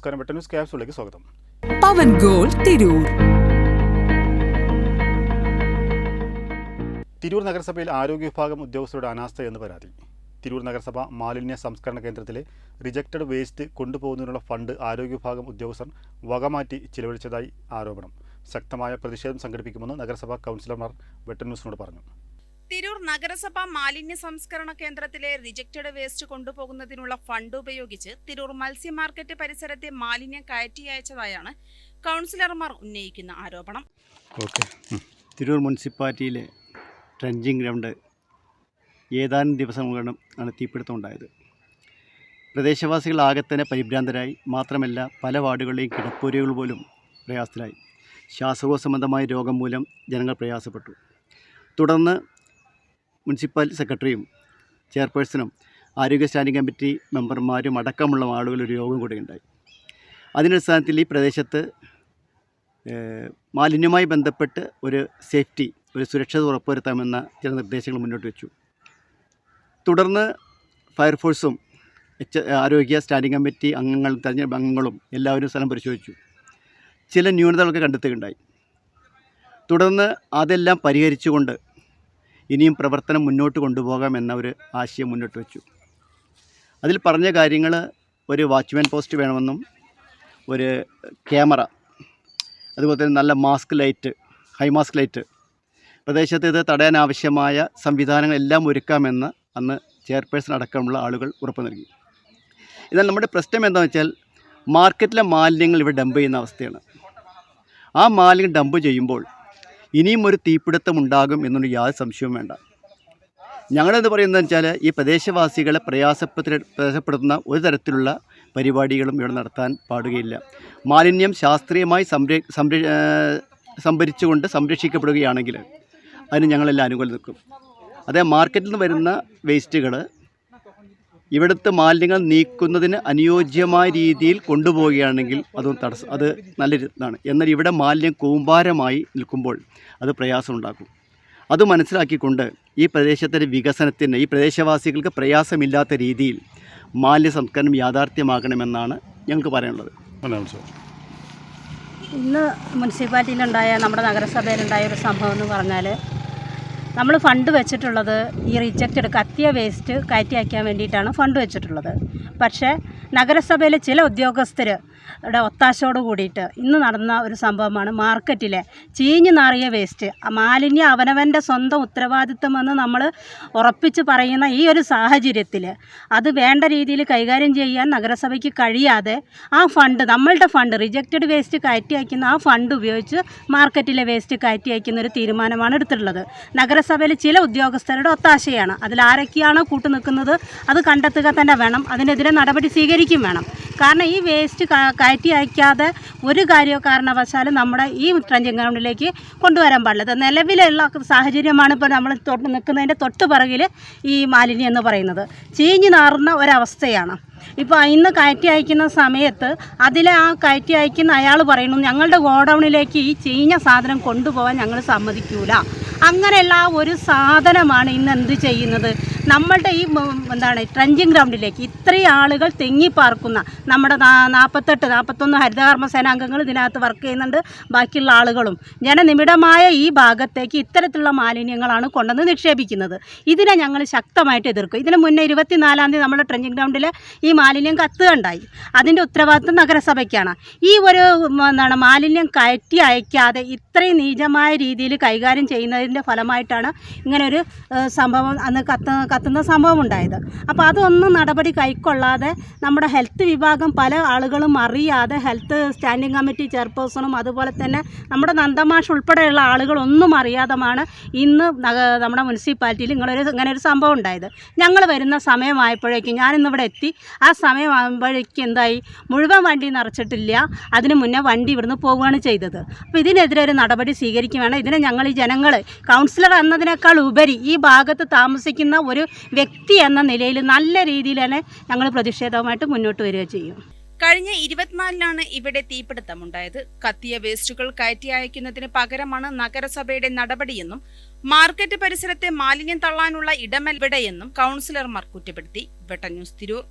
നമസ്കാരം. വെട്ട ന്യൂസ് ക്യാപ്സിലേക്ക് സ്വാഗതം. പവൻ ഗോൾ തിരൂർ. തിരൂർ നഗരസഭയിൽ ആരോഗ്യ വിഭാഗം ഉദ്യോഗസ്ഥരുടെ അനാസ്ഥ എന്ന് പരാതി. തിരൂർ നഗരസഭ മാലിന്യ സംസ്കരണ കേന്ദ്രത്തിലെ റിജക്റ്റഡ് വേസ്റ്റ് കൊണ്ടുപോകുന്നതിനുള്ള ഫണ്ട് ആരോഗ്യ വിഭാഗം ഉദ്യോഗസ്ഥർ വകമാറ്റി ചിലവഴിച്ചതായി ആരോപണം. ശക്തമായ പ്രതിഷേധം സംഘടിപ്പിക്കുമെന്ന് നഗരസഭാ കൗൺസിലർമാർ വെട്ട ന്യൂസിനോട് പറഞ്ഞു. തിരൂർ നഗരസഭ മാലിന്യ സംസ്കരണ കേന്ദ്രത്തിലെ റിജക്റ്റഡ് വേസ്റ്റ് കൊണ്ടുപോകുന്നതിനുള്ള ഫണ്ട് ഉപയോഗിച്ച് തിരൂർ മത്സ്യ മാർക്കറ്റ് പരിസരത്തെ മാലിന്യം കയറ്റി അയച്ചതായാണ് കൗൺസിലർമാർ ഉന്നയിക്കുന്ന ആരോപണം. ഓക്കെ. തിരൂർ മുനിസിപ്പാലിറ്റിയിലെ ട്രഞ്ചിങ് ഗ്രൗണ്ട് ഏതാനും ദിവസങ്ങളും ആണ് തീപിടുത്തം ഉണ്ടായത് പ്രദേശവാസികൾ ആകെ തന്നെ പരിഭ്രാന്തരായി. മാത്രമല്ല പല വാർഡുകളിലെയും കിടപ്പൂരുകൾ പോലും പ്രയാസത്തിലായി. ശ്വാസകോശ സംബന്ധമായ രോഗം മൂലം ജനങ്ങൾ പ്രയാസപ്പെട്ടു. തുടർന്ന് മുനിസിപ്പൽ സെക്രട്ടറിയും ചെയർപേഴ്സണും ആരോഗ്യ സ്റ്റാൻഡിംഗ് കമ്മിറ്റി മെമ്പർമാരും അടക്കമുള്ള ആളുകൾ ഒരു യോഗം കൂടി ഉണ്ടായി അതിനടിസ്ഥാനത്തിൽ ഈ പ്രദേശത്ത് മാലിന്യവുമായി ബന്ധപ്പെട്ട് ഒരു സേഫ്റ്റി ഒരു സുരക്ഷ ഉറപ്പുവരുത്താമെന്ന ചില നിർദ്ദേശങ്ങൾ മുന്നോട്ട് വെച്ചു. തുടർന്ന് ഫയർഫോഴ്സും എച്ച് ആരോഗ്യ സ്റ്റാൻഡിംഗ് കമ്മിറ്റി അംഗങ്ങൾ തെരഞ്ഞെടുപ്പ് അംഗങ്ങളും എല്ലാവരും സ്ഥലം പരിശോധിച്ചു. ചില ന്യൂനതകളൊക്കെ കണ്ടെത്തുകയുണ്ടായി. തുടർന്ന് അതെല്ലാം പരിഹരിച്ചുകൊണ്ട് ഇനിയും പ്രവർത്തനം മുന്നോട്ട് കൊണ്ടുപോകാം എന്ന ഒരു ആശയം മുന്നോട്ട് വെച്ചു. അതിൽ പറഞ്ഞ കാര്യങ്ങൾ ഒരു വാച്ച്മാൻ പോസ്റ്റ് വേണമെന്നും ഒരു ക്യാമറ അതുപോലെ തന്നെ നല്ല mast light high mast light പ്രദേശത്ത് ഇത് തടയാൻ ആവശ്യമായ സംവിധാനങ്ങളെല്ലാം ഒരുക്കാമെന്ന് അന്ന് ചെയർപേഴ്സൺ അടക്കമുള്ള ആളുകൾ ഉറപ്പ് നൽകി. എന്നാൽ നമ്മുടെ പ്രശ്നം എന്താണെന്ന് വെച്ചാൽ മാർക്കറ്റിലെ മാലിന്യങ്ങൾ ഇവിടെ ഡംപ് ചെയ്യുന്ന അവസ്ഥയാണ്. ആ മാലിന്യം ഡംപ് ചെയ്യുമ്പോൾ ഇനിയും ഒരു തീപിടുത്തം ഉണ്ടാകും എന്നൊരു യാതൊരു സംശയവും വേണ്ട. ഞങ്ങളെന്ന് പറയുന്നത് വെച്ചാൽ ഈ പ്രദേശവാസികളെ പ്രയാസപ്പെട്ട് പ്രയാസപ്പെടുത്തുന്ന ഒരു തരത്തിലുള്ള പരിപാടികളും ഇവിടെ നടത്താൻ പാടുകയില്ല. മാലിന്യം ശാസ്ത്രീയമായി സംര സംര സംഭരിച്ചുകൊണ്ട് സംരക്ഷിക്കപ്പെടുകയാണെങ്കിൽ അതിന് ഞങ്ങളെല്ലാം അനുകൂലം നിൽക്കും. അതേ മാർക്കറ്റിൽ നിന്ന് വരുന്ന വേസ്റ്റുകൾ ഇവിടുത്തെ മാലിന്യങ്ങൾ നീക്കുന്നതിന് അനുയോജ്യമായ രീതിയിൽ കൊണ്ടുപോവുകയാണെങ്കിൽ അതും തടസ്സം അത് നല്ലൊരു ഇതാണ്. എന്നാൽ ഇവിടെ മാലിന്യം കൂമ്പാരമായി നിൽക്കുമ്പോൾ അത് പ്രയാസമുണ്ടാക്കും. അത് മനസ്സിലാക്കിക്കൊണ്ട് ഈ പ്രദേശത്തിന്റെ വികസനത്തിന് ഈ പ്രദേശവാസികൾക്ക് പ്രയാസമില്ലാത്ത രീതിയിൽ മാലിന്യ സംസ്കരണം യാഥാർത്ഥ്യമാക്കണമെന്നാണ് ഞങ്ങൾക്ക് പറയാനുള്ളത്. ഇന്ന് മുനിസിപ്പാലിറ്റിയിലുണ്ടായ നമ്മുടെ നഗരസഭയിലുണ്ടായ ഒരു സംഭവം എന്ന് പറഞ്ഞാൽ നമ്മൾ ഫണ്ട് വെച്ചിട്ടുള്ളത് ഈ റിജക്റ്റഡ് കത്തിയ വേസ്റ്റ് കയറ്റി അയക്കാൻ വേണ്ടിയിട്ടാണ് ഫണ്ട് വെച്ചിട്ടുള്ളത്. പക്ഷേ നഗരസഭയിലെ ചില ഉദ്യോഗസ്ഥർ ഇവിടെ ഒത്താശയോട് കൂടിയിട്ട് ഇന്ന് നടന്ന ഒരു സംഭവമാണ് മാർക്കറ്റിലെ ചീഞ്ഞു നാറിയ വേസ്റ്റ് മാലിന്യം അവനവന്റെ സ്വന്തം ഉത്തരവാദിത്വമെന്ന് നമ്മൾ ഉറപ്പിച്ച് പറയുന്ന ഈ ഒരു സാഹചര്യത്തിൽ അത് വേണ്ട രീതിയിൽ കൈകാര്യം ചെയ്യാൻ നഗരസഭയ്ക്ക് കഴിയാതെ ആ ഫണ്ട് നമ്മളുടെ ഫണ്ട് റിജക്റ്റഡ് വേസ്റ്റ് കയറ്റി അയക്കുന്ന ആ ഫണ്ട് ഉപയോഗിച്ച് മാർക്കറ്റിലെ വേസ്റ്റ് കയറ്റി അയക്കുന്ന ഒരു തീരുമാനമാണ് എടുത്തിട്ടുള്ളത്. നഗരസഭയിൽ ചില ഉദ്യോഗസ്ഥരുടെ ഒത്താശയാണ്. അതിൽ ആരൊക്കെയാണോ കൂട്ടു നിൽക്കുന്നത് അത് കണ്ടെത്തുക തന്നെ വേണം. അതിനെതിരെ നടപടി സ്വീകരിക്കും വേണം. കാരണം ഈ വേസ്റ്റ് കയറ്റി അയക്കാതെ ഒരു കാര്യ കാരണവശാലും നമ്മുടെ ഈ ട്രഞ്ചിങ് ഗ്രൗണ്ടിലേക്ക് കൊണ്ടുവരാൻ പാടില്ല. നിലവിലുള്ള സാഹചര്യമാണ് ഇപ്പോൾ നമ്മൾ തൊട്ട് നിൽക്കുന്നതിന്റെ തൊട്ട് പിറകിൽ ഈ മാലിന്യം എന്ന് പറയുന്നത്. ചീഞ്ഞു നാറുന്ന ഒരവസ്ഥയാണ്. ഇപ്പോൾ ഇന്ന് കയറ്റി അയക്കുന്ന സമയത്ത് അതിലെ ആ കയറ്റി അയക്കുന്ന അയാൾ പറയുന്നു ഞങ്ങളുടെ ഗോഡൗണിലേക്ക് ഈ ചീഞ്ഞ സാധനം കൊണ്ടുപോകാൻ ഞങ്ങൾ സമ്മതിക്കൂല. അങ്ങനെയുള്ള ഒരു സാധനമാണ് ഇന്ന് എന്ത് ചെയ്യുന്നത്? നമ്മളുടെ ഈ എന്താണ് ട്രഞ്ചിങ് ഗ്രൗണ്ടിലേക്ക് ഇത്രയും ആളുകൾ തെങ്ങിപ്പാർക്കുന്ന നമ്മുടെ നാൽപ്പത്തെട്ട് നാൽപ്പത്തൊന്ന് ഹരിതകർമ്മ സേനാംഗങ്ങൾ ഇതിനകത്ത് വർക്ക് ചെയ്യുന്നുണ്ട്. ബാക്കിയുള്ള ആളുകളും ജനനിമിടമായ ഈ ഭാഗത്തേക്ക് ഇത്തരത്തിലുള്ള മാലിന്യങ്ങളാണ് കൊണ്ടുവന്ന് നിക്ഷേപിക്കുന്നത്. ഇതിനെ ഞങ്ങൾ ശക്തമായിട്ട് എതിർക്കും. ഇതിന് മുന്നേ ഇരുപത്തിനാലാം തീയതി നമ്മുടെ ട്രഞ്ചിങ് ഗ്രൗണ്ടിൽ ഈ മാലിന്യം കത്തുകയുണ്ടായി. അതിന്റെ ഉത്തരവാദിത്വം നഗരസഭയ്ക്കാണ്. ഈ ഒരു എന്താണ് മാലിന്യം കയറ്റി അയക്കാതെ ഇത്രയും നീചമായ രീതിയിൽ കൈകാര്യം ചെയ്യുന്നതിന്റെ ഫലമായിട്ടാണ് ഇങ്ങനൊരു സംഭവം അന്ന് കത്ത് കത്തുന്ന സംഭവം ഉണ്ടായത് അപ്പോൾ അതൊന്നും നടപടി കൈക്കൊള്ളാതെ നമ്മുടെ ഹെൽത്ത് വിഭാഗം പല ആളുകളും അറിയാതെ ഹെൽത്ത് സ്റ്റാൻഡിംഗ് കമ്മിറ്റി ചെയർപേഴ്സണും അതുപോലെ തന്നെ നമ്മുടെ നന്ദമാഷ് ഉൾപ്പെടെയുള്ള ആളുകളൊന്നും അറിയാതെയാണ് ഇന്ന് നമ്മുടെ മുനിസിപ്പാലിറ്റിയിൽ ഇങ്ങനൊരു ഇങ്ങനെ ഒരു സംഭവം ഉണ്ടായത്. ഞങ്ങൾ വരുന്ന സമയമായപ്പോഴേക്കും ഞാനിന്നിവിടെ എത്തി. ആ സമയമാകുമ്പോഴേക്കും എന്തായി? മുഴുവൻ വണ്ടി നിറച്ചിട്ടില്ല. അതിന് മുന്നേ വണ്ടി ഇവിടുന്ന് പോവുകയാണ് ചെയ്തത്. അപ്പോൾ ഇതിനെതിരെ ഒരു നടപടി സ്വീകരിക്കുകയാണ്. ഇതിനെ ഞങ്ങൾ ഈ ജനങ്ങൾ കൗൺസിലർ എന്നതിനേക്കാൾ ഉപരി ഈ ഭാഗത്ത് താമസിക്കുന്ന ഒരു വ്യക്തി എന്ന നിലയിൽ നല്ല രീതിയിൽ തന്നെ ഞങ്ങൾ പ്രതിഷേധവുമായിട്ട് മുന്നോട്ട് വരിക ചെയ്യും. കഴിഞ്ഞ ഇരുപത്തിനാലിനാണ് ഇവിടെ തീപിടുത്തമുണ്ടായത്. കത്തിയ വേസ്റ്റുകൾ കയറ്റി അയക്കുന്നതിന് പകരമാണ് നഗരസഭയുടെ നടപടിയെന്നും മാർക്കറ്റ് പരിസരത്തെ മാലിന്യം തള്ളാനുള്ള ഇടമെവിടെയെന്നും കൗൺസിലർമാർ കുറ്റപ്പെടുത്തി. വെട്ട ന്യൂസ് തിരൂർ.